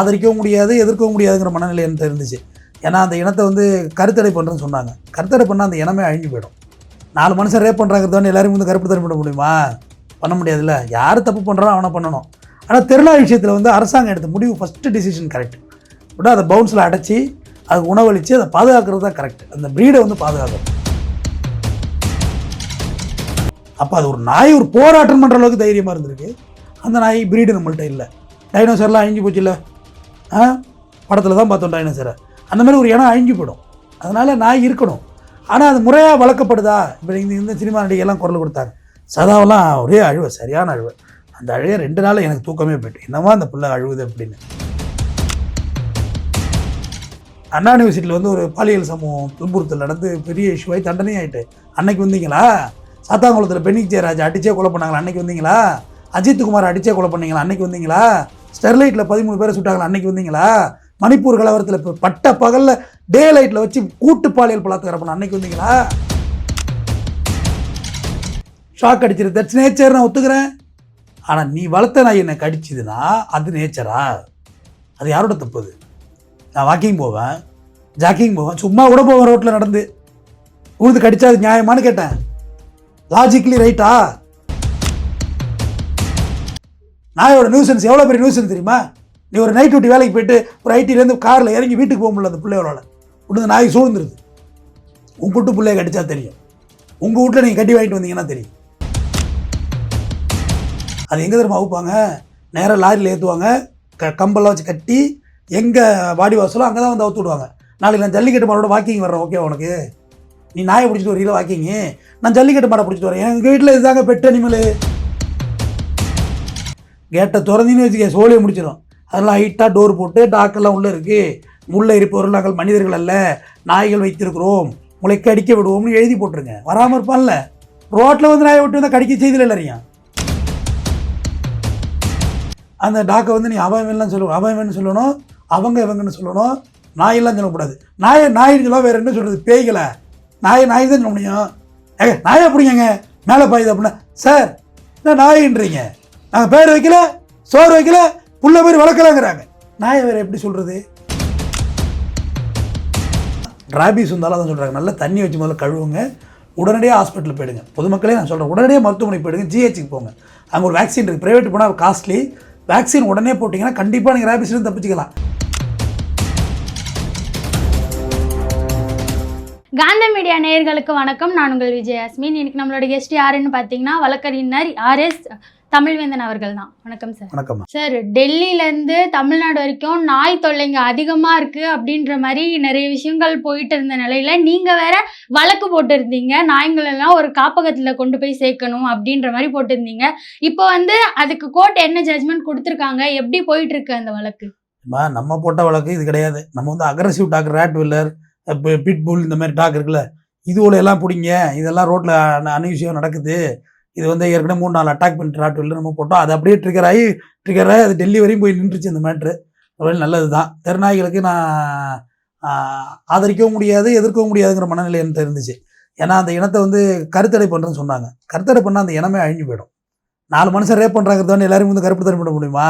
ஆதரிக்கவும் முடியாது எதிர்க்கவும் முடியாதுங்கிற மனநிலை என்கிட்ட இருந்துச்சு. ஏன்னா அந்த இனத்தை வந்து கருத்தடை பண்ணுறேன்னு சொன்னாங்க. கருத்தடை பண்ணால் அந்த இனமே அழிஞ்சு போயிடும். நாலு மனுஷன் ரேப் பண்ணுறாங்கிறது எல்லாரும் வந்து கருப்பு தடை பண்ண முடியுமா? பண்ண முடியாதுல்ல. யார் தப்பு பண்ணுறானோ அவனை பண்ணணும். ஆனால் திருநாள் விஷயத்தில் வந்து அரசாங்கம் எடுத்த முடிவு ஃபஸ்ட்டு டிசிஷன் கரெக்ட் விட அதை பவுன்ஸில் அடைச்சி அது உணவளித்து அதை பாதுகாக்கிறது தான் கரெக்ட் அந்த ப்ரீடை வந்து பாதுகாக்கணும். அப்போ அது ஒரு நாய் ஒரு போராட்டம் பண்ணுற அளவுக்கு தைரியமாக இருந்திருக்கு. அந்த நாய் ப்ரீடு நம்மள்ட்ட இல்லை. டைனோசர்லாம் அழிஞ்சு போச்சு இல்லை படத்தில் தான் பார்த்தோம் டைனோசரை. அந்த மாதிரி ஒரு இனம் அழிஞ்சு போயிடும். அதனால் நான் இருக்கணும். ஆனால் அது முறையாக வளர்க்கப்படுதா? இப்போ இந்த இந்த சினிமா நடிகையெல்லாம் குரல் கொடுத்தாங்க. சதாவெல்லாம் ஒரே அழுவ சரியான அழுவ. அந்த அழுகை ரெண்டு நாள் எனக்கு தூக்கமே போயிட்டு என்னவா அந்த பிள்ளை அழுகுது அப்படின்னு. அண்ணா யூனிவர்சிட்டியில் வந்து ஒரு பாலியல் சமூகம் துன்புறுத்தல் நடந்து பெரிய இஷ்யூவாகி தண்டனையும் ஆகிட்டு அன்னைக்கு வந்தீங்களா? சாத்தாங்குளத்தில் பென்னிக் ஜெயராஜ் அடித்தே கொலை பண்ணாங்களா? அன்னைக்கு வந்தீங்களா? அஜித் குமார் அடித்தே கொலை பண்ணீங்களா? அன்னைக்கு வந்தீங்களா? ஸ்டெர்லைட்டில் பதிமூணு பேரை சுட்டாங்களா? அன்றைக்கி வந்தீங்களா? மணிப்பூர் கலவரத்தில் இப்போ பட்ட பகலில் டே லைட்டில் வச்சு கூட்டு பாலியல் பலாத்காரம் பண்ண அன்னைக்கு வந்தீங்களா? ஷாக் அடிச்சிரு. தட்ஸ் நேச்சர் நான் ஒத்துக்கிறேன். ஆனால் நீ வளர்த்த நாய் என்னை கடிச்சிதுன்னா அது நேச்சரா அது யாரோட தப்பு அது? நான் வாக்கிங் போவேன். ஜாக்கிங் போவேன். சும்மா கூட போவேன் ரோட்டில் நடந்து. உழுது கடிச்சா அது நியாயமான்னு கேட்டேன். லாஜிக்கலி ரைட்டா நாயோட நியூசன்ஸ் எவ்வளோ பெரிய நியூசன் தெரியுமா? நீ ஒரு நைட் டியூட்டி வேலைக்கு போயிட்டு ஒரு ஐடிலேருந்து காரில் இறங்கி வீட்டுக்கு போக முடியல அந்த பிள்ளையோட உடனே நாய் சூழ்ந்துருது. உங்கள் கூட்டு பிள்ளைய கடிச்சா தெரியும். உங்கள் வீட்டில் நீங்கள் கட்டி வாங்கிட்டு வந்தீங்கன்னா தெரியும். அது எங்கே தெரியுமா அவுப்பாங்க? நேராக லாரியில் ஏற்றுவாங்க க கம்பெல்லாம் வச்சு கட்டி எங்கே வாடி வாசலோ அங்கே தான் வந்து அவுத்து விடுவாங்க. நாளைக்கு நான் ஜல்லிக்கட்டு மாடோட வாக்கிங் வர்றேன் ஓகே உனக்கு? நீ நாயை பிடிச்சிட்டு வரீங்களா வாக்கிங்கு நான் ஜல்லிக்கட்டு மாடை பிடிச்சிட்டு வரேன். எங்கள் வீட்டில் இதுதாங்க பெட் அனிமலு கேட்டை திறந்தின்னு வச்சுக்க சோழியை முடிச்சிடும் அதெல்லாம் ஹைட்டாக டோர் போட்டு டாக்கெல்லாம் உள்ளே இருக்குது உள்ளே இருப்பவர்கள் நாங்கள் மனிதர்கள் அல்ல நாய்கள் வைத்திருக்கிறோம். உங்களை கடிக்க விடுவோம்னு எழுதி போட்டுருங்க. வராமல் இருப்பான்ல. ரோட்டில் வந்து நாயை விட்டு வந்தால் கடிக்க செய்தில் இல்லையா அந்த டாக்கை வந்து நீ அவன் இவன்லாம் சொல்லணும் அவன் சொல்லணும் அவங்க இவங்கன்னு சொல்லணும். நாயெல்லாம் சொல்லக்கூடாது. நாயை நாயின்னு சொல்ல வேறு என்ன சொல்கிறது பேய்களை? நாயை நாய் தான் சொல்ல முடியும். ஏங்க நாயை பிடிங்க மேலே பாயுது அப்படின்னா சார் என்ன நாயின்றீங்க? நாங்கள் பேர் வைக்கல சோறு வைக்கல புள்ள பேர் வளர்க்கலங்கிறாங்க. நாயை வேறு எப்படி சொல்கிறது ராபிஸ் வந்தாலும் தான் சொல்கிறாங்க நல்லா தண்ணி வச்சு முதல்ல கழுவுங்க. உடனடியாக ஹாஸ்பிட்டல் போயிடுங்க. பொதுமக்களே நான் சொல்கிறேன் உடனடியாக மருத்துவமனை போயிடுங்க. ஜிஹெச்சுக்கு போங்க. அங்கே ஒரு வேக்சின் இருக்குது ப்ரைவேட் போனால் காஸ்ட்லி வேக்சின் உடனே போட்டிங்கன்னா கண்டிப்பாக நீங்கள் ரேபிஸ்லேருந்து தப்பிச்சுக்கலாம். காந்த மீடியா நேயர்களுக்கு வணக்கம். நான் உங்கள் விஜயாஸ்மின் இன்னைக்கு நம்மளோட கெஸ்ட் யாருன்னு பார்த்தீங்கன்னா வழக்கறிஞர் ஆர்எஸ் தமிழ்வேந்தன் அவர்கள் தான் வணக்கம் சார் வணக்கம்மா. சார் டெல்லியிலேருந்து தமிழ்நாடு வரைக்கும் நாய் தொல்லைங்க அதிகமாக இருக்குது அப்படின்ற மாதிரி நிறைய விஷயங்கள் போயிட்டு இருந்த நிலையில நீங்கள் வேற வழக்கு போட்டிருந்தீங்க. நாய்கள் எல்லாம் ஒரு காப்பகத்தில் கொண்டு போய் சேர்க்கணும் அப்படின்ற மாதிரி போட்டிருந்தீங்க. இப்போ வந்து அதுக்கு கோர்ட் என்ன ஜட்ஜ்மெண்ட் கொடுத்துருக்காங்க? எப்படி போயிட்டு இருக்கு அந்த வழக்கு? நம்ம போட்ட வழக்கு இது கிடையாது. நம்ம வந்து aggressive dog Rottweiler pitbull இந்த மாதிரி டாக் இருக்குல்ல இதுவோட எல்லாம் பிடிங்க. இதெல்லாம் ரோட்டில் அன்யூசியம் நடக்குது. இது வந்து ஏற்கனவே மூணு நாலு அட்டாக் பண்ணிட்டு ராட் நம்ம போட்டோம். அது அப்படியே ட்ரிகர் ஆகி ட்ரிகர் ஆகி அது டெல்லி வரையும் போய் நின்றுச்சு இந்த மேட்ரு ரொம்ப நல்லது தான் தெருநாய்களுக்கு நான் ஆதரிக்கவும் முடியாது எதிர்க்கவும் முடியாதுங்கிற மனநிலை எனக்கு இருந்துச்சு. ஏன்னா அந்த இனத்தை வந்து கருத்தடை பண்ணுறேன்னு சொன்னாங்க. கருத்தடை பண்ணால் அந்த இனமே அழிஞ்சு போயிடும். நாலு மனுஷன் ரேப் பண்ணுறாங்கிறது தானே எல்லாரும் வந்து கருப்பு தடை பண்ண முடியுமா?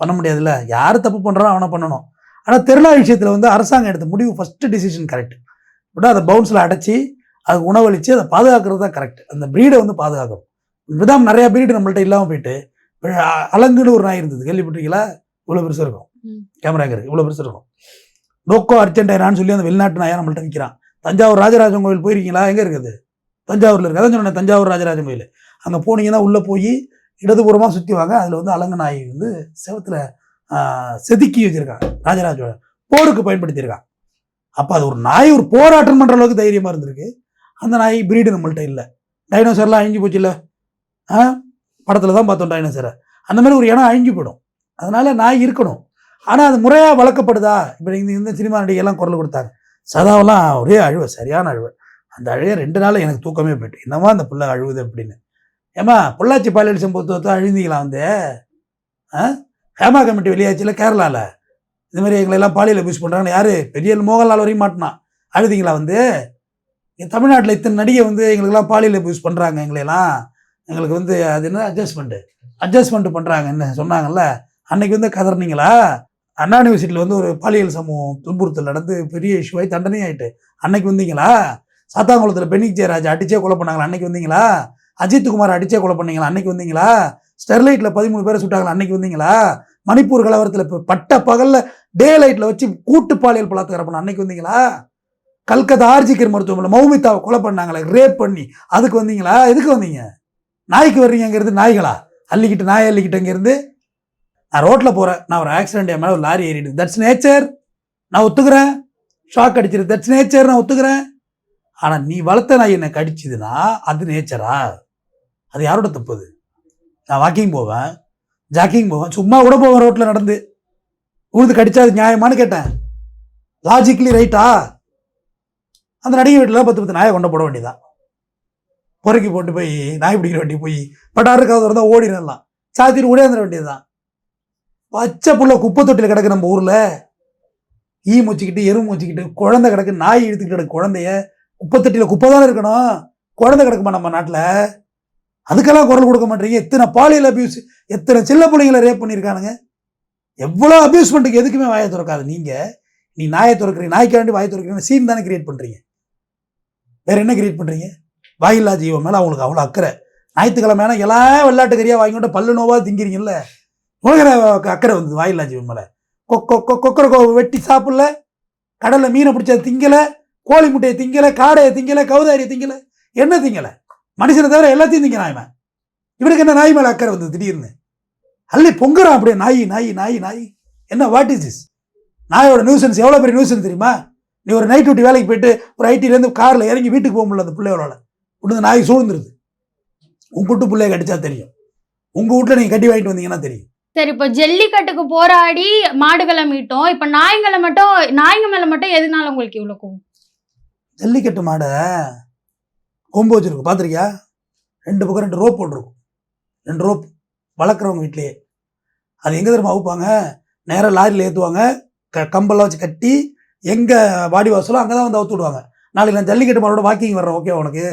பண்ண முடியாதுல்ல. யார் தப்பு பண்ணுறானோ அவனை பண்ணணும். ஆனால் திருநா விஷயத்தில் வந்து அரசாங்கம் எடுத்த முடிவு ஃபஸ்ட்டு டிசிஷன் கரெக்ட் விட அதை பவுன்ஸில் அடைச்சி அதுக்கு உணவளித்து அதை பாதுகாக்கிறது தான் கரெக்ட் அந்த ப்ரீடை வந்து பாதுகாக்கணும். இப்படிதான் நிறைய ப்ரீடு நம்மள்ட்ட இல்லாமல் போயிட்டு அலங்குன்னு ஒரு நாய் இருந்தது. கேள்விப்பட்டிருக்கீங்களா? இவ்வளோ பெருசாக இருக்கும். ம். கேமராங்க இருக்கு? இவ்வளோ பெருசாக இருக்கும். லோக்கோ அர்ஜென்டைனான்னு சொல்லி அந்த வெளிநாட்டு நாயை நம்மள்ட்ட விற்கிறான் தஞ்சாவூர் ராஜராஜன் கோயில் போயிருக்கீங்களா? எங்கே இருக்குது தஞ்சாவூரில் இருக்குது அதான் சொன்னேன் தஞ்சாவூர் ராஜராஜன் கோயில். அங்கே போனீங்கன்னா உள்ளே போய் இடதுபுறமாக சுற்றி வாங்க. அதில் வந்து அலங்கு நாய் வந்து செவத்தில் செதுக்கி வச்சிருக்காங்க. ராஜராஜோட போருக்கு பயன்படுத்தியிருக்கான் அப்போ அது ஒரு நாய் ஒரு போராட்டம் பண்ணுற அளவுக்கு தைரியமாக இருந்திருக்கு. அந்த நாய் பிரீடு நம்மள்ட்ட இல்லை. டைனோசர்லாம் அழிஞ்சு போச்சுல்ல. ஆ படத்தில் தான் பார்த்தோம் டைனோசரை அந்த மாதிரி ஒரு இனம் அழிஞ்சு போயிடும் அதனால் நாய் இருக்கணும். ஆனால் அது முறையாக வளர்க்கப்படுதா? இப்போ இந்த இந்த சினிமா நடிகையெல்லாம் குரல் கொடுத்தாங்க. சதாவெல்லாம் ஒரே அழுவ சரியான அழுவ. அந்த அழுவே ரெண்டு நாள் எனக்கு தூக்கமே போயிட்டு என்னமா அந்த பிள்ளை அழுகுது அப்படின்னு. ஏமா பொள்ளாச்சி பாலியல் சம்பவத்தை அழுந்தீங்களா வந்து? ஆ? ஹேமா கமிட்டி வெளியாச்சுல கேரளாவில் இது மாதிரி எங்களை எல்லாம் பாலியல் அபியூஸ் பண்ணுறாங்கன்னு யார்? பெரிய மோகன்லால் வரையும் மாட்டினான் அழுதிங்களா வந்து? தமிழ்நாட்டில் இத்தனை நடிகை வந்து எங்களுக்கெல்லாம் பாலியல் அபியூஸ் பண்ணுறாங்க எங்களையெல்லாம் எங்களுக்கு வந்து அது என்ன அட்ஜஸ்ட்மெண்ட்டு அட்ஜஸ்ட்மெண்ட் பண்ணுறாங்க என்ன சொன்னாங்கல்ல அன்னைக்கு வந்து கதறினீங்களா? அண்ணா யூனிவர்சிட்டியில் வந்து ஒரு பாலியல் சமூகம் துன்புறுத்தல் நடந்து பெரிய இஷ்யூ ஆகி தண்டனை ஆகிட்டு அன்னைக்கு வந்தீங்களா? சாத்தாங்குளத்தில் பெனிக் ஜெயராஜ் அடிச்சே கொலை பண்ணாங்களா? அன்னைக்கு வந்தீங்களா? அஜித் குமார் அடிச்சே கொலை பண்ணீங்களா? அன்னைக்கு வந்தீங்களா? ஸ்டெர்லைட்டில் பதிமூணு பேரை சுட்டாங்களா? அன்னைக்கு வந்தீங்களா? மணிப்பூர் கலவரத்தில் இப்போ பட்ட பகலில் டே லைட்டில் வச்சு கூட்டு பாலியல் பலாத்காரம் பண்ண அன்னைக்கு வந்தீங்களா? கல்கத்தா ஆர்ஜிக்கர் மருத்துவமனை மௌமிதாவை கொலை பண்ணாங்களே ரேப் பண்ணி. அதுக்கு வந்தீங்களா? எதுக்கு வந்தீங்க? நாய்க்கு வர்றீங்கிறது நாய்களா? அள்ளிக்கிட்டு நாய் அள்ளிக்கிட்டு நான் ரோட்டில் போகிறேன் நான் ஒரு ஆக்சிடென்ட் என் மேலே ஒரு லாரி ஏறிடுது. தட்ஸ் நேச்சர் நான் ஒத்துக்கிறேன். ஷாக் அடிச்சிரு. தட்ஸ் நேச்சர் நான் ஒத்துக்கிறேன். ஆனால் நீ வளர்த்த நாய் என்னை கடிச்சிதுன்னா அது நேச்சரா அது யாரோட தப்பு அது? நான் வாக்கிங் போவேன். ஜாக்கிங் போவேன். சும்மா கூட போவேன் ரோட்டில் நடந்து. உழுது கடிச்சா அது நியாயமான்னு கேட்டேன். லாஜிக்கலி ரைட்டா அந்த நடிகை வீட்டில் பத்து பத்து நாயை கொண்டு போட வேண்டியதான் பொறுக்கி போட்டு போய் நாய் பிடிக்கிற வண்டி போய் பட்டாருக்காவது இருந்தால் ஓடிடலாம் சாத்திட்டு ஓடியாந்துட வேண்டியதுதான். பச்சை புள்ள குப்பை தொட்டியில் கிடக்கு நம்ம ஊரில். ஈ மூச்சிக்கிட்டு எரு மூச்சிக்கிட்டு குழந்தை கிடக்கு நாய் இழுத்துக்கிட்டு கிடக்கு குழந்தைய. குப்பை தொட்டியில் குப்பை தானே இருக்கணும்? குழந்தை கிடக்குமா நம்ம நாட்டில்? அதுக்கெல்லாம் குரல் கொடுக்க மாட்டீங்க எத்தனை பாலியல் அபியூஸ் எத்தனை சில்ல பிள்ளைங்களை ரேப் பண்ணியிருக்கானுங்க? எவ்வளோ அபியூஸ்மெண்ட்டுக்கு எதுக்குமே வாயை திறக்காது நீங்கள் நீ நாயை திறக்கிறீங்க நாய்க்காண்டி வாயை திறக்கிறீங்க சீன் தானே கிரியேட் பண்ணுறீங்க வேறு என்ன கிரியேட் பண்ணுறீங்க வாயில்லா ஜீவன் மேலே அவங்களுக்கு அவ்வளோ அக்கறை. ஞாயிற்றுக்கிழமை எல்லா எல்லாம் வெள்ளாட்டுக்கறியாக வாங்கி கொண்டு பல்லு நோவாக திங்கிறீங்கல்ல? உலகிற அக்கறை வந்தது வாயில்லா ஜீவன் மேலே. கொக்கோ கொக்கரை கோ வெட்டி சாப்பிடல கடலில் மீனை பிடிச்சா திங்கலை கோழி முட்டையை திங்கலை காடையை திங்கலை கவுதாரியை திங்கலை என்ன திங்கலை? மனுஷனை தவிர எல்லாத்தையும் திங்கிறான் இவன் இவனுக்கு என்ன நாய் மேலே அக்கறை வந்தது திடீர்னு? அள்ளி பொங்குறான் அப்படியே நாய் நாய் நாய் நாய். என்ன வாட் இஸ் திஸ் நாயோட நியூசன்ஸ் எவ்வளோ பெரிய நியூசன்ஸ் தெரியுமா? நீ ஒரு நைட் டியூட்டி வேலைக்கு போயிட்டு ஒரு ஐடிலேருந்து காரில் இறங்கி வீட்டுக்கு போக முடியல அந்த பிள்ளையோட உடனே நாய் சூழ்ந்துருது. உங்க வீட்டு பிள்ளைய கடிச்சா தெரியும். உங்க வீட்டில் நீங்கள் கட்டி வாங்கிட்டு வந்தீங்கன்னா தெரியும். சரி இப்போ ஜல்லிக்கட்டுக்கு போராடி மாடுகளை மீட்டோம். இப்போ நாய்ங்களை மட்டும் நாய்ங்க மேல மட்டும் எதனால உங்களுக்கு இவ்வளவு கோவம்? ஜல்லிக்கட்டு மாடை கொம்பு வச்சிருக்கும். பார்த்துருக்கியா ரெண்டு பக்கம் ரெண்டு ரோப் போட்டிருக்கும். ரெண்டு ரோப் வளர்க்குறவங்க வீட்லேயே. அது எங்கே தெரியுமா அவுப்பாங்க? நேராக லாரியில் ஏற்றுவாங்க க கம்பெல்லாம் வச்சு கட்டி எங்கே வாடி வாசலோ அங்கே தான் வந்து அவுத்து விடுவாங்க. நாளைக்கு நான் ஜல்லிக்கட்டு மாடோட வாக்கிங் வர்றேன். ஓகே உனக்கு?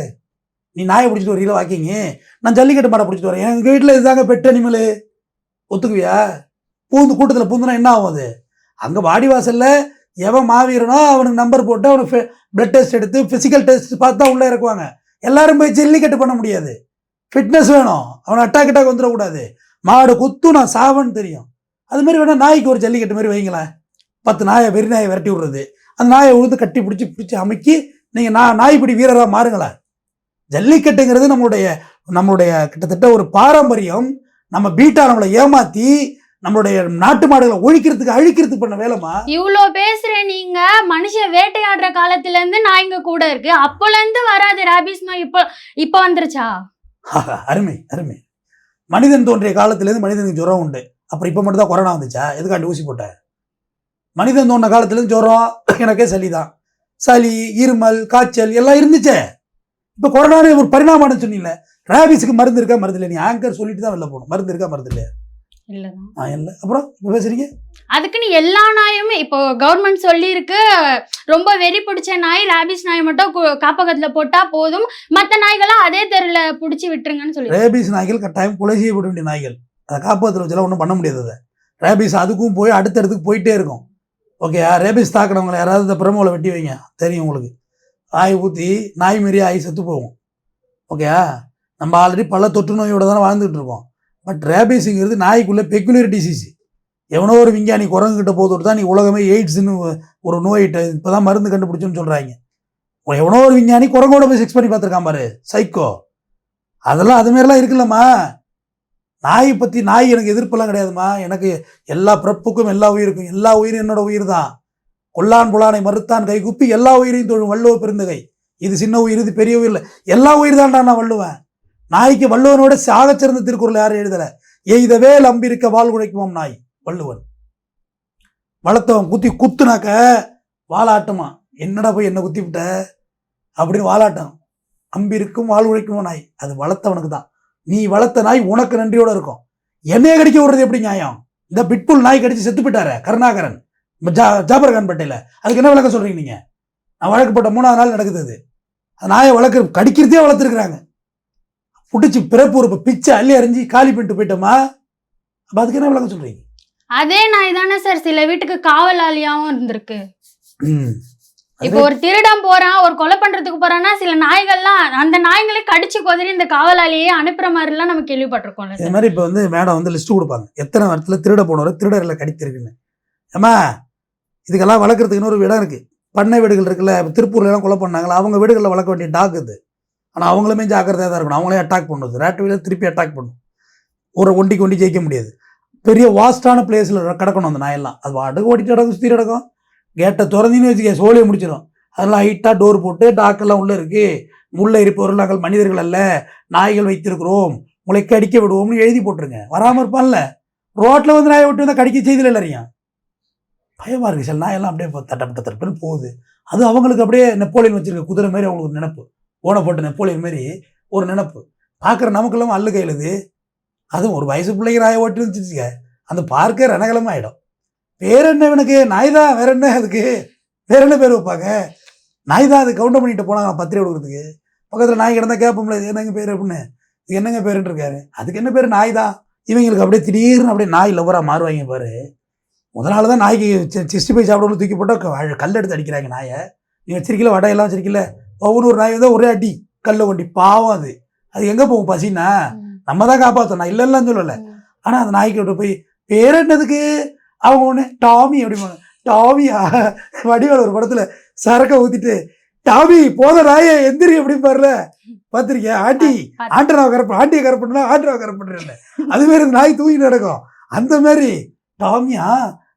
நீ நாயை பிடிச்சிட்டு வரீங்களா வாக்கிங்கு நான் ஜல்லிக்கட்டு மாடை பிடிச்சிட்டு வரேன். எங்கள் வீட்டில் இதுதாங்க பெட் அனிமல் ஒத்துக்குவியா? பூந்து கூட்டத்தில் பூந்துனா என்ன ஆகும் அது? அங்கே வாடி வாசலில் எவன் மாவீரனோ அவனுக்கு நம்பர் போட்டு அவனுக்கு பிளட் டெஸ்ட் எடுத்து ஃபிசிக்கல் டெஸ்ட் பார்த்து தான் உள்ளே இறக்குவாங்க. எல்லாரும் போய் ஜல்லிக்கட்டு பண்ண முடியாது. ஃபிட்னஸ் வேணும். அவனை அட்டாக் அட்டாக் வந்துடக்கூடாது. மாடு குத்து நான் சாவன்னு தெரியும். அதுமாரி வேணால் நாய்க்கு ஒரு ஜல்லிக்கட்டு மாதிரி வைங்களேன். பத்து நாயை வெறி நாயை விரட்டி விடுறது. அந்த நாயை உழுது கட்டி பிடிச்சி பிடிச்சி அமைக்கி நீங்கள் நான் நாய்ப்பிடி வீரராக மாறுங்களேன். ஜல்லிக்கட்டுங்கிறது நம்மளுடைய நம்மளுடைய கிட்டத்தட்ட ஒரு பாரம்பரியம். நம்ம பீட்டா நம்மளை ஏமாத்தி நம்மளுடைய நாட்டு மாடுகளை ஒழிக்கிறதுக்கு அழிக்கிறதுக்கு பண்ண வேலைமா இவ்வளோ பேசுற நீங்க. மனுஷன் வேட்டையாடுற காலத்துல இருந்து நாய்ங்க கூட இருக்கு. அப்போல இருந்து வராது ராபிஸ் நோய் இப்போ இப்போ வந்துருச்சா? அருமை அருமை. மனிதன் தோன்றிய காலத்திலேருந்து மனிதனுக்கு ஜுரம் உண்டு. அப்புறம் இப்போ மட்டும் தான் கொரோனா வந்துச்சா? எதுக்காண்டி ஊசி போட்ட? மனிதன் தோன்ற காலத்துலேருந்து ஜுரம் எனக்கே சளி தான் சளி இருமல் காய்ச்சல் எல்லாம் இருந்துச்சே. இப்போ கொரோனான்னு ஒரு பரிணாமம்னு சொன்னீங்களே ரேபிஸுக்கு மருந்து இருக்கா மருந்து இல்லை நீ ஆங்கர் சொல்லிட்டு தான் வெளில போகணும். மருந்து இருக்கா மருந்து இல்லையா? ஆ இல்லை. அப்புறம் பேசுறீங்க? அதுக்குன்னு எல்லா நாயுமே இப்போ கவர்மெண்ட் சொல்லியிருக்கு ரொம்ப வெறி பிடிச்ச நாய் ராபிஸ் நாய் மட்டும் காப்பகத்துல போட்டா போதும். மத்த நாய்களை அதே தெருல புடிச்சு விட்டுருங்கன்னு சொல்லி ரேபிஸ் நாய்கள் கட்டாயம் கொலை செய்யப்பட வேண்டிய நாய்கள். அதை காப்பாற்றுற வச்செல்லாம் ஒன்றும் பண்ண முடியாது அதை. ரேபிஸ் அதுக்கும் போய் அடுத்த இடத்துக்கு போயிட்டே இருக்கும். ஓகே ரேபிஸ் தாக்குனவங்களை யாராவது இந்த பிரமோவில் வெட்டி வைங்க. தெரியும் உங்களுக்கு. ஆய் ஊற்றி நாய் மாரி ஆய் செத்து போகும் ஓகே நம்ம ஆல்ரெடி பல தொற்று நோயோட தானே வாழ்ந்துட்டு இருக்கோம். பட் ரேபிஸுங்கிறது நாய்க்குள்ளே பெக்குலர் டிசீஸ் எவனோ ஒரு விஞ்ஞானி குரங்குகிட்ட போதுட்டு தான் நீ உலகமே எய்ட்ஸ்னு ஒரு நோயிட்ட இப்போ தான் மருந்து கண்டுபிடிச்சோன்னு சொல்கிறாங்க எவனோ ஒரு விஞ்ஞானி குரங்கோட போய் செக்ஸ் பண்ணி பார்த்துருக்கான் பாரு சைக்கோ அதெல்லாம் அதுமாரிலாம் இருக்குல்லம்மா. நாயை பற்றி நாய் எனக்கு எதிர்ப்பெல்லாம் கிடையாதும்மா. எனக்கு எல்லா பிறப்புக்கும் எல்லா உயிருக்கும் எல்லா உயிரும் என்னோட உயிர் தான் கொல்லான் புலானை மறுத்தான் கை குப்பி எல்லா உயிரையும் தொழும் வள்ளுவ பெருந்தகை. இது சின்ன உயிர் இது பெரிய உயிர் இல்லை. எல்லா உயிர் தான்டா நான் வள்ளுவேன். நாய்க்கு வள்ளுவனோட சாகச்சிறந்த திருக்குறள் யாரும் எழுதலை. எய்தவே லம்பிருக்க வாழ் உழைக்குமாம் நாய் வள்ளுவன். வளர்த்தவன் குத்தி குத்துனாக்க வாலாட்டமா. என்னடா போய் என்ன குத்தி விட்ட? அப்படின்னு வாலாட்டம் அம்பிருக்கும் வாழ் உழைக்குமோ நாய்? அது வளர்த்தவனுக்கு தான். நீ வளர்த்த நாய் உனக்கு நன்றியோட இருக்கும். என்னைய கடிக்க விடுறது எப்படி நியாயம்? இந்த பிட்புல் நாய் கடிச்சு செத்து போயிட்டாரு கருணாகரன். ஜா ஜாபர் கான் பேட்டையில் அதுக்கு என்ன விளக்கம் சொல்றீங்க நீங்க? நான் வழக்கு போட்ட மூணாவது நாள் நடக்குது அது. அந்த நாயை வளர்க்குற கடிக்கிறதே வளர்த்துருக்குறாங்க. பிடிச்சி பிறப்பு ஒரு பிச்சை அள்ளி அறிஞ்சு காலி பண்ணிட்டு போயிட்டோமா? அப்போ அதுக்கு என்ன விளக்கம் சொல்றீங்க? அதே நாய் தானே சார் சில வீட்டுக்கு காவலாளியாவும் இருந்திருக்கு. இப்போ ஒரு திருடன் போறான் ஒரு கொலை பண்றதுக்கு போறான்னா சில நாய்கள்லாம் அந்த நாய்களே கடிச்சு கொதறி இந்த காவலாளியே அனுப்புற மாதிரி எல்லாம் நம்ம கேள்விப்பட்டிருக்கோம்ல இது மாதிரி இப்போ வந்து மேடம் வந்து லிஸ்ட் கொடுப்பாங்க. எத்தனை இடத்துல திருட போனவர் திருடரில் கடித்திருக்குன்னு. ஏம்மா இதுக்கெல்லாம் வளர்க்குறதுக்கு இன்னொரு இடம் இருக்குது பண்ணை வீடுகள் இருக்குல்ல இப்போ திருப்பூர்ல கொலை பண்ணாங்களா? அவங்க வீடுகளில் வளர்க்க வேண்டிய டாக் இது. ஆனால் அவங்களுமே ஜாக்கிரதையாக தான் இருக்கணும். அவங்களே அட்டாக் பண்ணுது ரேட் வீடு திருப்பி அட்டாக் பண்ணும். ஒரு ஒண்டிக்கு ஒண்டி ஜெயிக்க முடியாது. பெரிய வாஸ்டான பிளேஸில் கிடக்கணும் அந்த நாயெல்லாம். அது வாடகை ஓடிட்டு கிடக்கும் சுற்றி கிடக்கும் கேட்டை திறந்தின்னு வச்சுக்க சோழியை முடிச்சிடும் அதெல்லாம் ஹைட்டாக டோர் போட்டு டாக்கெல்லாம் உள்ளே இருக்குது உள்ளே இருப்பவர்கள் நாங்கள் மனிதர்கள் அல்ல. நாய்கள் வைத்திருக்கிறோம். உங்களை கடிக்க விடுவோம்னு எழுதி போட்டுருங்க. வராமல் இருப்பான்ல. ரோட்டில் வந்து நாயை விட்டு வந்தால் கடிக்க செய்தில் எல்லாரையும் பயமாக இருக்குது சில நாயெல்லாம் அப்படியே தட்டப்பட்ட தட்டப்பட்டு போகுது. அது அவங்களுக்கு அப்படியே நெப்போலியன் வச்சிருக்க குதிரை மாதிரி அவங்களுக்கு ஒரு நினப்பு. ஓன போட்ட நெப்போலியன் மாதிரி ஒரு நினப்பு. பார்க்குற நமக்கெல்லாம் அல்லு கையிலுது அதுவும் ஒரு வயசு பிள்ளைங்க நாயை ஓட்டி வச்சுருச்சுங்க அந்த பார்க்க ரணகலமாக ஆகிடும் பேர் என்ன இவனுக்கு? நாய் தான் வேற என்ன அதுக்கு? வேற என்ன பேர் வைப்பாங்க? நாய் தான் அது கவுண்டர் பண்ணிட்டு போனாங்க பத்திரிகை கொடுக்குறதுக்கு பக்கத்தில் நாய் கிடந்தா கேட்போம்ல இது என்னங்க பேர்? அப்படின்னு. இது என்னங்க பேருன்னு இருக்காரு? அதுக்கு என்ன பேர்? நாய் தான் இவங்களுக்கு அப்படியே திடீர்னு அப்படியே நாய் லவராக மாறுவாங்க பாரு. முதலாள தான் நாய்க்கு சிஸ்டி போய் சாப்பிடணும் தூக்கி போட்டால் கல் எடுத்து அடிக்கிறாங்க நாயை. நீ வச்சிருக்கல வடையெல்லாம் வச்சிருக்கல ஒவ்வொரு ஒரு நாய் வந்து ஒரே அடி கல்லை கொண்டி. பாவம் அது. அது எங்கே போகும் பசின்னா? நம்ம தான் காப்பாற்றணும் நான் இல்லைன்னு சொல்லலை. ஆனால் அந்த நாய்க்கு விட்டு போய் பேர் என்னதுக்கு? அவங்க ஒன்று டாமி அப்படிம்பாங்க. டாமியா? வடிவேல் ஒரு படத்தில் சரக்கை ஊற்றிட்டு டாமி போத நாயே எந்திரி அப்படிம்பாருல. பார்த்துருக்கியா ஆண்டி ஆண்டராவை கரப்பு ஆண்டியை கரப்புனா ஆண்டராவை கரப்புன்றேன் அது மாதிரி நாய் தூங்கி நடக்கும் அந்த மாதிரி டாமியா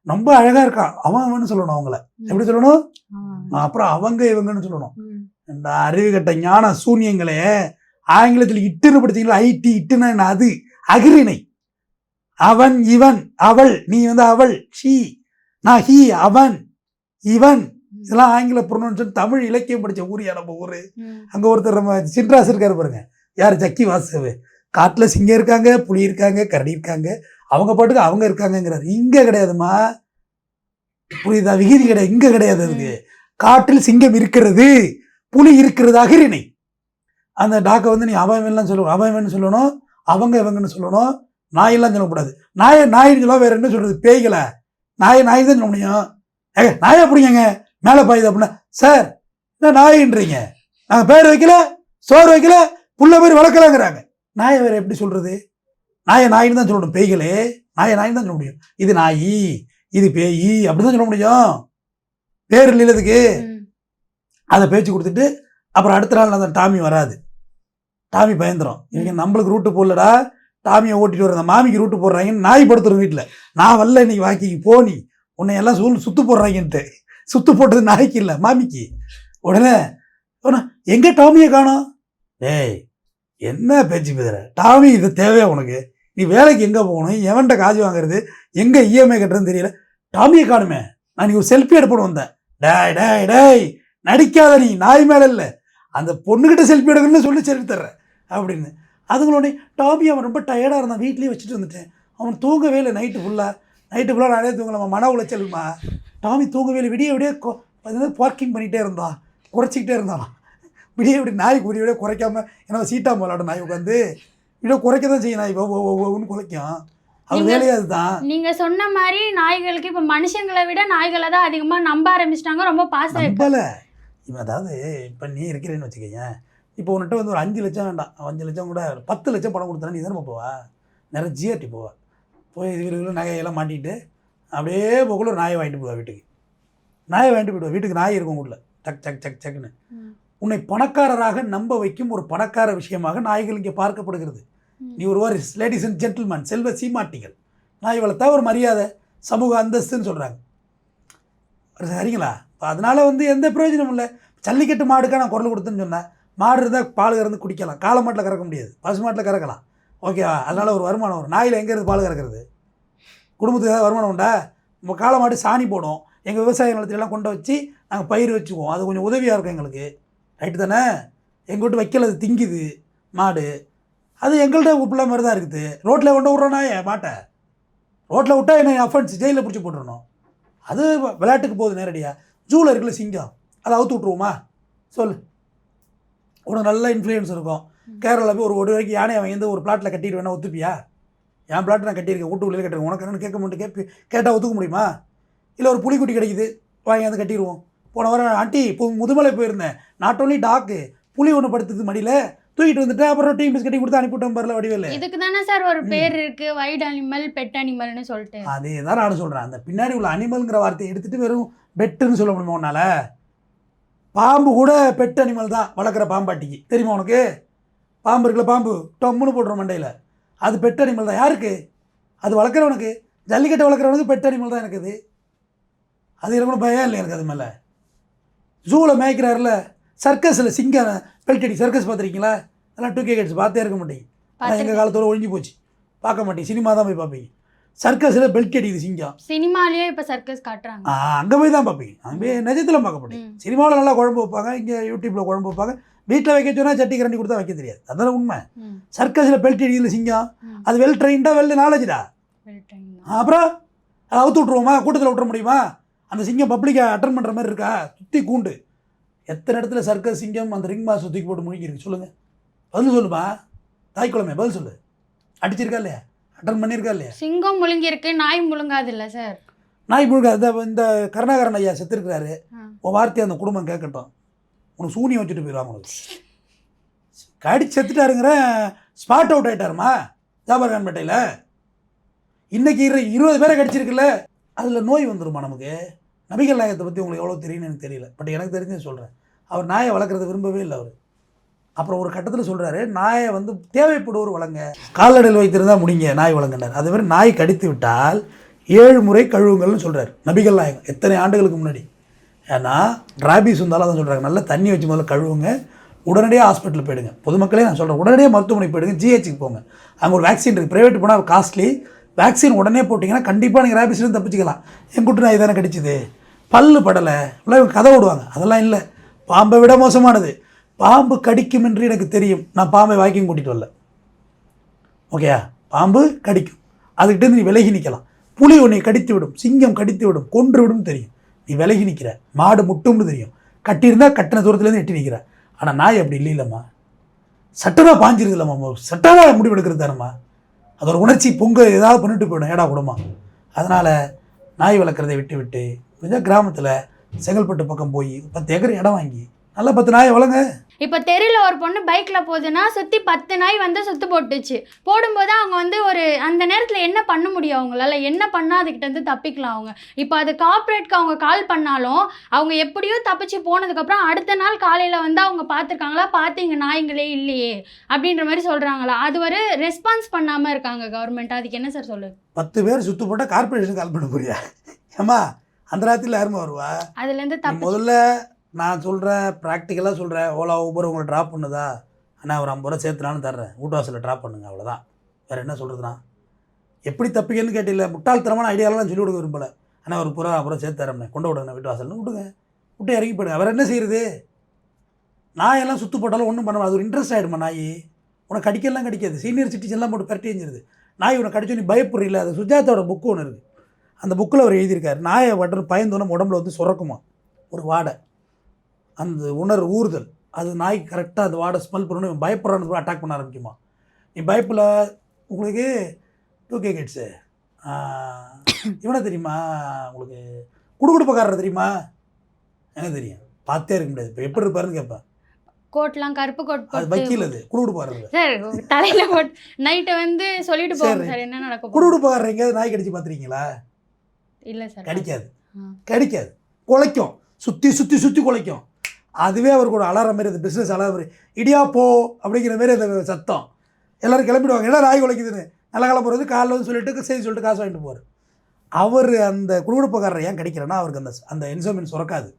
ரொம்ப அழகா இருக்கான் அவன் அவன்னு சொல்லணும் அவங்கள. எப்படி சொல்லணும்? அப்புறம் அவங்க இவங்கன்னு சொல்லணும். இந்த அறிவு கட்ட ஞான சூன்யங்களே ஆங்கிலத்தில் இட்டுன்னு படிச்சீங்களா? ஐடி இட்டுனா அது? அகிரிணை அவன் இவன் அவள். நீ வந்து அவள். ஷீ. நான் ஹீ அவன் இவன். இதெல்லாம் ஆங்கில ப்ரொனன்ஷன் தமிழ் இலக்கியம் படிச்ச ஊரியா நம்ம ஊரு? அங்க ஒருத்தர் நம்ம சின்ராஸ் இருக்காரு பாருங்க. யார்? ஜக்கி வாசுதேவ். காட்டுல சிங்கம் இருக்காங்க புலி இருக்காங்க கரடி இருக்காங்க. அவங்க பாட்டுக்கு அவங்க இருக்காங்கங்கிறாரு. இங்க கிடையாதுமா புரியுதா? விகிதி கிடையாது. இங்க கிடையாது அதுக்கு. காட்டில் சிங்கம் இருக்கிறது. புலி இருக்கிறது அகிரிணை. அந்த டாக்கை வந்து நீ அவன் இவன்லாம் சொல்லணும் அவன் சொல்லணும் அவங்க இவங்கன்னு சொல்லணும். நாயெல்லாம் சொல்லக்கூடாது. நாயை நாயின்னு சொல்ல வேற என்ன சொல்றது? பேய்களை. நாயை நாய் தான் சொல்ல முடியும். ஏங்க நாயை பிடிங்க மேலே பாயுது அப்படின்னா சார் என்ன நாயின்றீங்க? நாங்கள் பேர் வைக்கல சோறு வைக்கல புள்ள பேர் வளர்க்கலாங்கிறாங்க. நாயை வேற எப்படி சொல்றது? நாயை நாயின்னு தான் சொல்லணும். பேய்களே நாயை நாயின்னு தான் சொல்ல முடியும். இது நாயி இது பேயி அப்படி தான் சொல்ல முடியும். பேர் இல்லதுக்கு அதை பேச்சு கொடுத்துட்டு அப்புறம் அடுத்த நாள் அந்த டாமி வராது. டாமி பயந்துரும். இவங்க நம்மளுக்கு ரூட்டு போடலடா டாமியை ஓட்டிட்டு வர அந்த மாமிக்கு ரூட்டு போடுறாங்கன்னு நாய் படுத்துரும் வீட்டில் நான் வரல இன்னைக்கு வாக்கிக்கு போனி உன்னை எல்லாம் சூழ் சுத்து போடுறாங்கன்ட்டு. சுத்து போட்டது நாய்க்கு இல்லை மாமிக்கு. உடனே எங்க டாமியை காணோம்? டேய் என்ன பேச்சு பேசுற? டாமி இது தேவையா உனக்கு? நீ வேலைக்கு எங்கே போகணும்? எவன்கிட்ட காசு வாங்குறது? எங்கே இஎம்ஐ கட்டுறதுன்னு தெரியல. டாமியை காணுமே. நான் நீ ஒரு செல்ஃபி எடுப்பணும் வந்தேன். டேய் டேய் டேய் நடிக்காத நீ. நாய் மேலே இல்லை. அந்த பொண்ணுக்கிட்ட செல்ஃபி எடுக்கணும்னு சொல்லி செல்ஃபி தர்றேன் அப்படின்னு. அதுங்களோட டாமி அவன் ரொம்ப டயர்டாக இருந்தான். வீட்லேயே வச்சுட்டு வந்துட்டேன். அவன் தூங்கவே இல்லை நைட்டு ஃபுல்லாக நைட்டு ஃபுல்லாக நானே தூங்கலாம் மன உளைச்சல்மா? டாமி தூங்கவே இல்லை. விடிய விடிய பார்க்கிங் பண்ணிகிட்டே இருந்தான் குறைச்சிக்கிட்டே இருந்தான். விடிய விடிய நாய் விடிய விடிய குறைக்காம ஏன்னா சீட்டா விளாட நாய் உட்காந்து. விடிய குறைக்க தான் செய்யும் நாய் ஒவ்வொன்னு அவர் நீங்க- வேலையே அதுதான். நீங்க சொன்ன மாதிரி நாய்களுக்கு இப்ப மனுஷங்களை விட நாய்களை தான் அதிகமா நம்ப ஆரம்பிச்சிட்டாங்க. ரொம்ப பாசம். நம்பல. இவன் அதாவது இப்போ நீ இருக்கிறேன்னு வச்சுக்கோங்க இப்போ உன்கிட்ட வந்து ஒரு அஞ்சு லட்சம் வேண்டாம். அஞ்சு லட்சம் கூட ஒரு பத்து லட்சம் பணம் கொடுத்தா நீ தானே போவா? நிறைய ஜிஆர்டி போவா. போய் இது இவரு நகையெல்லாம் மாட்டிட்டு அப்படியே போக்குள்ள ஒரு நாயை வாங்கிட்டு போவா வீட்டுக்கு. நாயை வாங்கிட்டு போயிடுவா. வீட்டுக்கு நாய் இருக்கும் சக் சக் சக் சக்னு ம். உன்னை பணக்காரராக நம்ப வைக்கும் ஒரு பணக்கார விஷயமாக நாய்கள் இங்கே பார்க்கப்படுகிறது. நீ ஒரு வாரி லேடிஸ் அண்ட் ஜென்டில்மேன் செல்வ சீமாட்டிகள். நான் இவளை ஒரு மரியாதை சமூக அந்தஸ்துன்னு சொல்கிறாங்க சரிங்களா? இப்போ அதனால் வந்து எந்த பிரயோஜனமும் இல்லை. ஜல்லிக்கட்டு மாடுக்காக நான் குரல் கொடுத்தேன்னு சொன்னேன். மாடு இருந்தால் பால் கறந்து குடிக்கலாம். காளை மாட்டில் கறக்க முடியாது. பசு மாட்டில் கறக்கலாம். ஓகேவா அதனால் ஒரு வருமானம் வரும். நாயில் எங்கேருந்து பால் கறக்கிறது? குடும்பத்துக்கு ஏதாவது வருமானம் உண்டா? நம்ம காளை மாடு சாணி போடும் எங்கள் விவசாய நிலத்திலலாம் கொண்டு வச்சு நாங்கள் பயிர் வச்சுக்குவோம். அது கொஞ்சம் உதவியாக இருக்கும் எங்களுக்கு. ரைட்டு தானே? எங்கள் வீட்டு வைக்கல அது திங்குது மாடு. அது எங்கள்கிட்ட உப்புள்ள மாதிரி தான் இருக்குது. ரோட்டில் கொண்டு விட்றோன்னா என் மாட்டை. ரோட்டில் விட்டா என்ன அஃபென்ஸ் ஜெயிலில் பிடிச்சி போட்டுருணும் அது விளையாட்டுக்கு போகுது நேரடியாக ஜூவில் இருக்குல்ல சிங்கம். அதை அவுத்து விட்ருவோமா சொல்லு. உனக்கு நல்ல இன்ஃப்ளூயன்ஸ் இருக்கும். கேரளாவில் போய் ஒரு ஒரு வரைக்கும் யானையை வாங்கி ஒரு பிளாட்டில் கட்டிட்டு வேணா ஒத்துப்பியா? என் பிளாட் நான் கட்டியிருக்கேன். வீட்டு உள்ளே கட்டிருக்கேன் உனக்கு என்னன்னு கேட்க மாட்டேன் கேட்பி கேட்டால் ஒத்துக்க முடியுமா? இல்லை ஒரு புலிக்குட்டி கிடைக்குது. வாங்கி வந்து கட்டிடுவோம். போன வாரம் ஆண்டி இப்போ முதுமலை போயிருந்தேன். நாட் only டாக்கு புலி ஒன்று படுத்துது மடியில். தூக்கிட்டு வந்துட்டு அப்புறம் டீம் பிஸ்கட்டி கொடுத்து அனுப்பிவிட்டோம் பாருல வடிவேலு. இதுக்கு தானே சார் ஒரு பேர் இருக்கு வைல்ட் அனிமல் பெட் அனிமல்னு சொல்லிட்டு. அதே தான் நானும் சொல்கிறேன் அந்த பின்னாடி உள்ள அனிமல்ங்கிற வார்த்தையை எடுத்துட்டு வெறும் பெட்டுன்னு சொல்ல முடியுமா உன்னால? பாம்பு கூட பெட் அனிமல் தான் வளர்க்குற பாம்பாட்டிக்கு. தெரியுமா உனக்கு? பாம்பு இருக்குல்ல பாம்பு. டம்முன்னு போட்டுரும் மண்டையில். அது பெட் அனிமல் தான். யாருக்கு? அது வளர்க்குறவனுக்கு. ஜல்லிக்கட்டை வளர்க்குறவனுக்கு பெட் அனிமல் தான் எனக்கு அது. அது எனக்கு பயம் இல்லை எனக்கு அது மேலே? ஜூவில் மேய்க்கிறாருல சர்க்கஸில் சிங்கம் பெல்டடி சர்க்கஸ் பார்த்துருக்கீங்களா? அதெல்லாம் டூ கே கிட்ஸ் பார்த்தே இருக்க மாட்டேங்க ஆனால் எங்கள் காலத்தோட ஒழிஞ்சு போச்சு. பார்க்க மாட்டேன் சினிமா தான் போய் பார்ப்பீங்க. சர்க்கஸில் பெல்ட் அடிக்குது சிங்கம் சினிமாலயே இப்ப சர்க்கஸ் காட்டுறாங்க. அங்கே போய் தான் பார்ப்பீங்க. அங்கே போய் நிஜத்தில் பார்க்க மாட்டேன். சினிமாவில் நல்லா குழம்பு வைப்பாங்க. இங்கே யூடியூப்பில் குழம்பு வைப்பாங்க. வீட்டில் வைக்க சொன்னால் சட்டி கரண்டி கொடுத்தா வைக்க தெரியாது. அதான உண்மை. சர்க்கஸில் பெல்ட் அடிக்குதுல சிங்கம். அது வெல் ட்ரெயின்டா வெல் நாலேஜ்டா தான். அப்புறம் அதை அவுத்து விட்ருவோமா கூட்டத்தில் விட்டுற முடியுமா? அந்த சிங்கம் பப்ளிக்கை அட்டன் பண்ணுற மாதிரி இருக்கா? சுற்றி கூண்டு. எத்தனை இடத்துல சர்க்கஸ் சிங்கம் அந்த ரிங் மாஸ் தூக்கி போட்டு முழுங்கிருக்கு சொல்லுங்கள் பதில் சொல்லுமா தாய்க்குழமை பதில் சொல்லு. அடிச்சிருக்கா இல்லையா? அட்டன் பண்ணியிருக்கா இல்லையா? சிங்கம் முழுங்கி இருக்கு நாய் முழுங்காது இல்ல சார் நாய் முழுக்க இந்த கருணாகரன் ஐயா செத்துருக்கிறாரு. உன் வார்த்தையை அந்த குடும்பம் கேட்கட்டும். உனக்கு சூனியம் வச்சுட்டு போயிடுவாங்க உனக்கு கடிச்சு செத்துட்டாருங்கிற ஸ்பாட் அவுட் ஆயிட்டாருமா ஜாபர்கான்பேட்டையில் இன்னைக்கு இரு இருபது பேரை கடிச்சிருக்குல்ல அதில் நோய் வந்துருமா நமக்கு? நபிகள் நாயகத்தை பற்றி உங்களுக்கு எவ்வளோ தெரியும்னு எனக்கு தெரியல. பட் எனக்கு தெரிஞ்சு சொல்கிறேன் அவர் நாயை வளர்க்குறத விரும்பவே இல்லை அவர். அப்புறம் ஒரு கட்டத்தில் சொல்கிறாரு நாயை வந்து தேவைப்படுவோர் வளங்க கால்நடையில் வைத்திருந்தா முடிங்க நாய் வழங்கினார். அதே மாதிரி நாய் கடித்து விட்டால் ஏழு முறை கழுவுங்கள்னு சொல்கிறார் நபிகள் நாயகம். எத்தனை ஆண்டுகளுக்கு முன்னாடி? ஏன்னா ராபிஸ் வந்தாலும் அதான் சொல்கிறாங்க நல்லா தண்ணி வச்சு முதல்ல கழுவுங்க உடனடியாக ஹாஸ்பிட்டல் போயிடுங்க. பொதுமக்களே நான் சொல்கிறேன் உடனடியாக மருத்துவமனைக்கு போயிடுங்க ஜிஹெச்சுக்கு போங்க. அங்கே ஒரு வேக்சின் இருக்குது ப்ரைவேட் போனால் காஸ்ட்லி வேக்சின் உடனே போட்டிங்கன்னா கண்டிப்பாக நீங்கள் ரேபிஸ்லேருந்து தப்பிச்சிக்கலாம். என் குட்டு நாய் தானே கடிச்சிது? பல்லு படலை. எல்லாம் இவங்க கதை விடுவாங்க அதெல்லாம் இல்லை. பாம்பை விட மோசமானது. பாம்பு கடிக்கும் என்று எனக்கு தெரியும். நான் பாம்பை வாக்கியம் கூட்டிகிட்டு வரல. ஓகேயா பாம்பு கடிக்கும். அதுக்கிட்டேருந்து நீ விலகி நிற்கலாம் புலி உன்னை கடித்து விடும். சிங்கம் கடித்து விடும். கொன்று விடும் தெரியும். நீ விலகி நிற்கிற மாடு முட்டும்னு தெரியும். கட்டியிருந்தால் கட்டின தூரத்துலேருந்து எட்டி நிற்கிற ஆனால் நாய் அப்படி இல்லை இல்லைம்மா சட்டமாக பாஞ்சிருது இல்லைம்மா சட்டமாக முடிவெடுக்கிறது தானம்மா. அதோட உணர்ச்சி பொங்க ஏதாவது பண்ணிட்டு போயிடும். ஏடா கூடமா அதனால் நாய் வளர்க்குறதை விட்டு விட்டு கொஞ்சம் கிராமத்தில் செங்கல்பட்டு பக்கம் போய் பத்து ஏக்கர் இடம் வாங்கி நல்லா பத்து நாயை வளங்க. இப்ப தெருல ஒரு பொண்ணு பைக்ல போகுதுன்னா சுத்தி பத்து நாய் வந்து சுத்து போட்டுச்சு. போடும்போது அவங்க வந்து ஒரு அந்த நேரத்துல என்ன பண்ண முடியும் அவங்களால? என்ன பண்ணா அதுகிட்ட இருந்து தப்பிக்கலாம் அவங்க. இப்போ அது கார்ப்பரேட்க்கு அவங்க கால் பண்ணாலும் அவங்க எப்படியோ தப்பிச்சு போனதுக்கு அப்புறம் அடுத்த நாள் காலையில வந்து அவங்க பார்த்துருக்காங்களா? பார்த்தீங்க நாய்ங்களே இல்லையே அப்படின்ற மாதிரி சொல்றாங்களா? அது ஒரு ரெஸ்பான்ஸ் பண்ணாம இருக்காங்க கவர்மெண்ட் அதுக்கு என்ன சார் சொல்லு? பத்து பேர் சுத்து போட்டால் கார்பரேஷன் கால் பண்ண போறியா? ஏம்மா அந்த ராத்திரியில் யாருமா வருவா? அதுல இருந்து நீ தப்பி முதல்ல நான் சொல்கிறேன் ப்ராக்டிக்கலாக சொல்கிறேன் ஓலா ஊபர் உங்களை ட்ராப் பண்ணுதா? அண்ணா ஒரு ஐம்பது ரூபா சேர்த்துனாலும் தர்றேன். வீட்டுவாசலில் ட்ராப் பண்ணுங்க அவ்வளோதான் வேறு என்ன சொல்கிறதுனா எப்படி தப்பிக்கன்னு கேட்டில்ல முட்டாள்தனமான ஐடியாலாம் சொல்லி கொடுக்க விரும்பலை. அண்ணா ஒரு புறா அப்புறம் சேர்த்து தரேன் கொண்டு விடுங்க வீட்டு வாசல்னு விடுங்க விட்டு இறங்கி போயிடுங்க. வேறு என்ன செய்யுது நாயெல்லாம் சுற்று போட்டாலும் ஒன்றும் பண்ண அது ஒரு இன்ட்ரெஸ்ட் ஆகிடுமா நாய்? உனக்கு கடிக்கலாம் கடிக்காது. சீனியர் சிட்டிசன்லாம் போட்டு பரட்டி எஞ்சிருது நாய் உனக்கு கடிச்சு நீ பயப்படுறீல அது சுஜாதாவோட புக்கு ஒன்று இருக்குது அந்த புக்கில் அவர் எழுதியிருக்காரு. நாயை வட்டு பயந்தோன்னு உடம்புல வந்து சுரக்குமா? ஒரு வாடை. அந்த உணர் ஊறுதல் அது நாய் கரெக்டாக அந்த வாடை ஸ்மெல் பண்ணணும் பயப்படுறான்னு அட்டாக் பண்ண ஆரம்பிக்குமா? நீ பயப்பில் உங்களுக்கு டூ கே கிட்ஸு இவனை தெரியுமா? உங்களுக்கு குடுகுடுப்பக்காரர் தெரியுமா? எனக்கு தெரியும். பார்த்தே இருக்க முடியாது. இப்போ எப்படி இருப்பாருன்னு கேட்பேன். கோட்லாம் கருப்பு கோட் அது வக்கீல் அது. குடுகுடுப்பாரர் சார் தலையில நைட்டு வந்து சொல்லிட்டு போங்க சரி. என்ன நடக்க போகுது? குடுகுடுப்பக்காரர் எங்கேயாவது நாய் கடிச்சு பார்த்துருக்கீங்களா? இல்ல சார். கடிக்காது. கடிக்காது. குலைக்கும். சுற்றி சுற்றி சுற்றி குலைக்கும். அதுவே அவருக்கு ஒரு அலாரம் மாதிரி அந்த பிஸ்னஸ் அலாரம் மாதிரி. இடியா போ அப்படிங்கிற மாதிரி அந்த சத்தம். எல்லோரும் கிளம்பிடுவாங்க. என்ன ராய் உழைக்குதுன்னு? நல்ல காலம் போகிறது காலைல வந்து சொல்லிட்டு செய்தி சொல்லிட்டு காசு வாங்கிட்டு போவார். அவர் அந்த குடுகுடுப்பக்காரரை ஏன் கிடைக்கிறேன்னா அவருக்கு அந்த அந்த இன்சோமின் சுரக்காது.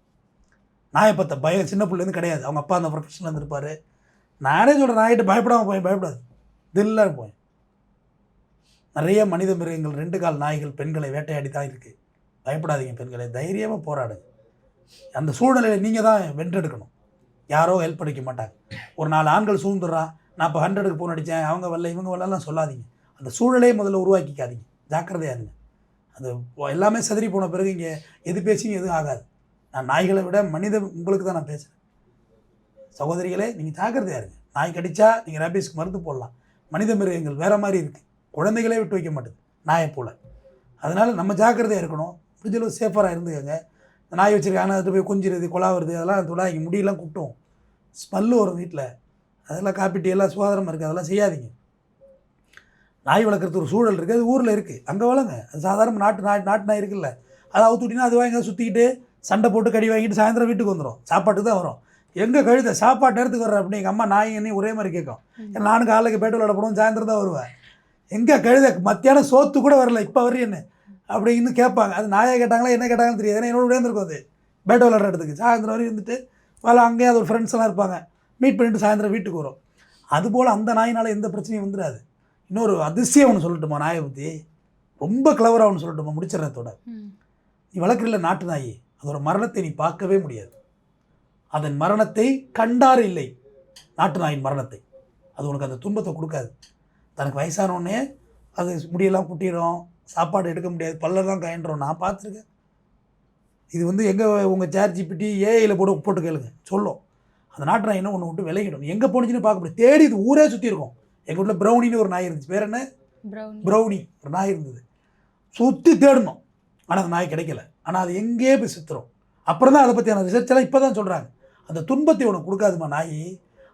நாயை பயம் சின்ன பிள்ளைலேருந்து கிடையாது. அவங்க அப்பா அந்த ப்ரொஃபஷனில் இருந்திருப்பார். நானே சொல்கிறேன் நாய்கிட்ட பயப்படாமல் போய் பயப்படாது. தில்லாக போய் நிறைய மனித மிருகங்கள் ரெண்டு கால் நாய்கள் பெண்களை வேட்டையாடி தான் இருக்குது பயப்படாதீங்க பெண்களை. தைரியமாக போராடுங்க. அந்த சூழ்நிலையை நீங்கள் தான் வென்றெடுக்கணும். யாரோ ஹெல்ப் பண்ணிக்க மாட்டாங்க. ஒரு நாலு ஆண்கள் சூழ்ந்துடுறா நான் இப்போ ஹண்ட்ரடுக்கு ஃபோன் அடித்தேன் அவங்க வரல இவங்க வரலாம் சொல்லாதீங்க. அந்த சூழலே முதல்ல உருவாக்கிக்காதீங்க. ஜாக்கிரதையாக இருங்க. அது எல்லாமே செதறி போன பிறகு இங்கே எது பேசியும் எதுவும் ஆகாது. நான் நாய்களை விட மனித உங்களுக்கு தான் நான் பேசுகிறேன் சகோதரிகளே நீங்கள் ஜாக்கிரதையாக இருங்க. நாய் கடித்தா நீங்கள் ரேபிஸ்க்கு மருந்து போடலாம். மனித மிருகங்கள் வேறு மாதிரி இருக்குது குழந்தைகளே விட்டு வைக்க மாட்டேது. நாயை போல். அதனால் நம்ம ஜாக்கிரதையாக இருக்கணும். முடிஞ்சளவு சேஃபராக இருந்துக்கங்க. நாய் வச்சுருக்காங்க அதில் போய் கொஞ்சிறது கொலாவுறது அதெல்லாம் தொடாங்க முடியெல்லாம் குட்டும் ஸ்மெல்லு வரும் வீட்டில் அதெல்லாம் காப்பி எல்லாம் சுகாதாரமாக இருக்குது அதெல்லாம் செய்யாதீங்க. நாய் வளர்க்குறது ஒரு சூழல் இருக்குது அது ஊரில் இருக்குது அங்கே வளங்க அது சாதாரண நாட்டு நாட்டு நாட்டு நாய் இருக்குல்ல. அதை அவுத்துட்டினா அது வாங்கி சுற்றிக்கிட்டு சண்டை போட்டு கடி வாங்கிட்டு சாயந்தரம் வீட்டுக்கு வந்துடும் சாப்பாட்டுக்கு தான் வரும். எங்கே கழுத சாப்பாட்டு நேரத்துக்கு வர்ற அப்படின்னு எங்கள் அம்மா நாய் என்னையும் ஒரே மாதிரி கேட்கும். ஏன்னா நானும் காலைக்கு பேட்டு விளாட போடுவோம் சாயந்தரம் தான் வருவேன். எங்கே கழுத மத்தியானம் சோத்து கூட வரல இப்போ வரையன்னு அப்படின்னு கேட்பாங்க. அது நாயை கேட்டாங்களா என்ன கேட்டாங்கன்னு தெரியாது. ஏன்னா என்னோட விழுந்திருக்கும் அது. பேட்டு விளாட்ற இடத்துக்கு. சாயந்தரம் வரையும் இருந்துட்டு வேலை அங்கேயே அது ஒரு ஃப்ரெண்ட்ஸ் எல்லாம் இருப்பாங்க. மீட் பண்ணிட்டு சாயந்தரம் வீட்டுக்கு வரும். அதுபோல் அந்த நாயினால் எந்த பிரச்சனையும் வந்துடாது இன்னொரு அதிசயம் ஒன்று சொல்லட்டுமா நாயை பற்றி ரொம்ப கிளவராக ஒன்று சொல்லட்டுமா? முடிச்சிடறதோட. நீ வளர்க்குறல நாட்டு நாய் அதோட மரணத்தை நீ பார்க்கவே முடியாது. அதன் மரணத்தை கண்டார் இல்லை. நாட்டு நாயின் மரணத்தை. அது உனக்கு அந்த துன்பத்தை கொடுக்காது. தனக்கு வயசானோடனே அது முடியெல்லாம் குட்டிடும். சாப்பாடு எடுக்க முடியாது. பல்லெல்லாம் கயன்றோம். நான் பார்த்துருக்கேன். இது வந்து எங்கே உங்கள் சேர் ஜிபிடி ஏஐயில் போட்டு போட்டு கேளுங்க. சொல்லும். அந்த நாட்டு நாய் என்ன ஒன்று விட்டு விலகிடும் எங்கே போணுச்சுன்னு பார்க்க முடியாது. தேடி இது ஊரே சுற்றி இருக்கும். எங்கள் வீட்டில் ப்ரௌனின்னு ஒரு நாய் இருந்துச்சு. பேர் என்ன. ப்ரௌனி ஒரு நாய் இருந்தது. சுற்றி தேடணும். ஆனால் அந்த நாய் கிடைக்கல. ஆனால் அது எங்கேயே போய் சுற்றுறோம் அப்புறம் தான் அதை பற்றியான ரிசர்ச் எல்லாம் இப்போ தான் சொல்கிறாங்க அந்த துன்பத்தை உனக்கு கொடுக்காதுமா நாய்?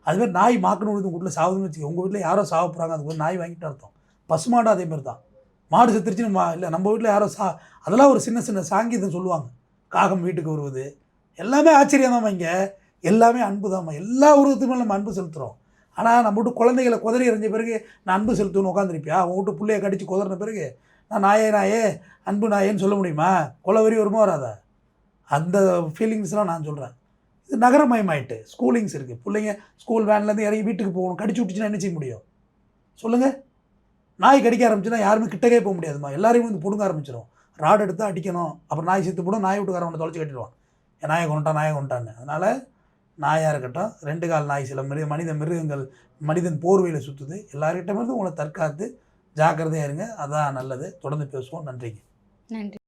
அதுமாதிரி நாய் மாக்கணும் உங்கள் வீட்டில் சாவுதுன்னு வச்சுக்க. உங்கள் வீட்டில் யாரோ சாவ போகிறாங்க அதுக்கு நாய் வாங்கிட்டு அர்த்தம். பசுமாடு அதே மாதிரி தான். மாடு செத்துருச்சுன்னு மா இல்லை நம்ம வீட்டில் யாரோ சா அதெல்லாம் ஒரு சின்ன சின்ன சாங்கீதம் சொல்லுவாங்க. காகம் வீட்டுக்கு வருவது. எல்லாமே ஆச்சரியம் இங்கே. எல்லாமே அன்பு தாம்மா எல்லா உருவத்துக்குமே நம்ம அன்பு செலுத்துகிறோம் ஆனால் நம்ம வீட்டு குழந்தைகளை குதறி எறிஞ்ச பிறகு நான் அன்பு செலுத்துன்னு உட்காந்துருப்பியா உன் வீட்டு பிள்ளைய கடிச்சு குதறின பிறகு நான் நாயே நாயே அன்பு நாயேன்னு சொல்ல முடியுமா? கொலவரி வருமா வராதா? அந்த ஃபீலிங்ஸ்லாம் நான் சொல்கிறேன் இது நகரமயமாயிட்டு ஸ்கூலிங்ஸ் இருக்குது பிள்ளைங்க ஸ்கூல் வேன்லேருந்து இறங்கி வீட்டுக்கு போகணும். கடிச்சு விட்டுச்சுன்னா என்ன செய்ய முடியும்? சொல்லுங்கள் நாய் கடிக்க ஆரம்பிச்சுன்னா யாருமே கிட்டக்கே போக முடியாதுமா எல்லாரையும் வந்து பிடுங்க ஆரம்பிச்சிடும் ராடு எடுத்து அடிக்கணும். அப்புறம் நாய் செத்து போடும் நாய் வீட்டுக்காரவனை தொலைச்சி கட்டிடுவான். என் நாயை கொண்டான் நாயை கொண்டான்னு அதனால் நாயாக இருக்கட்டும் ரெண்டு கால் நாய் சில மிருக மனித மிருகங்கள் மனிதன் போர்வையில் சுற்றுது எல்லார்கிட்டமிருந்து உங்களை தற்காத்து ஜாக்கிரதையாக இருங்க. அதான் நல்லது. தொடர்ந்து பேசுவோம். நன்றிங்க. நன்றி.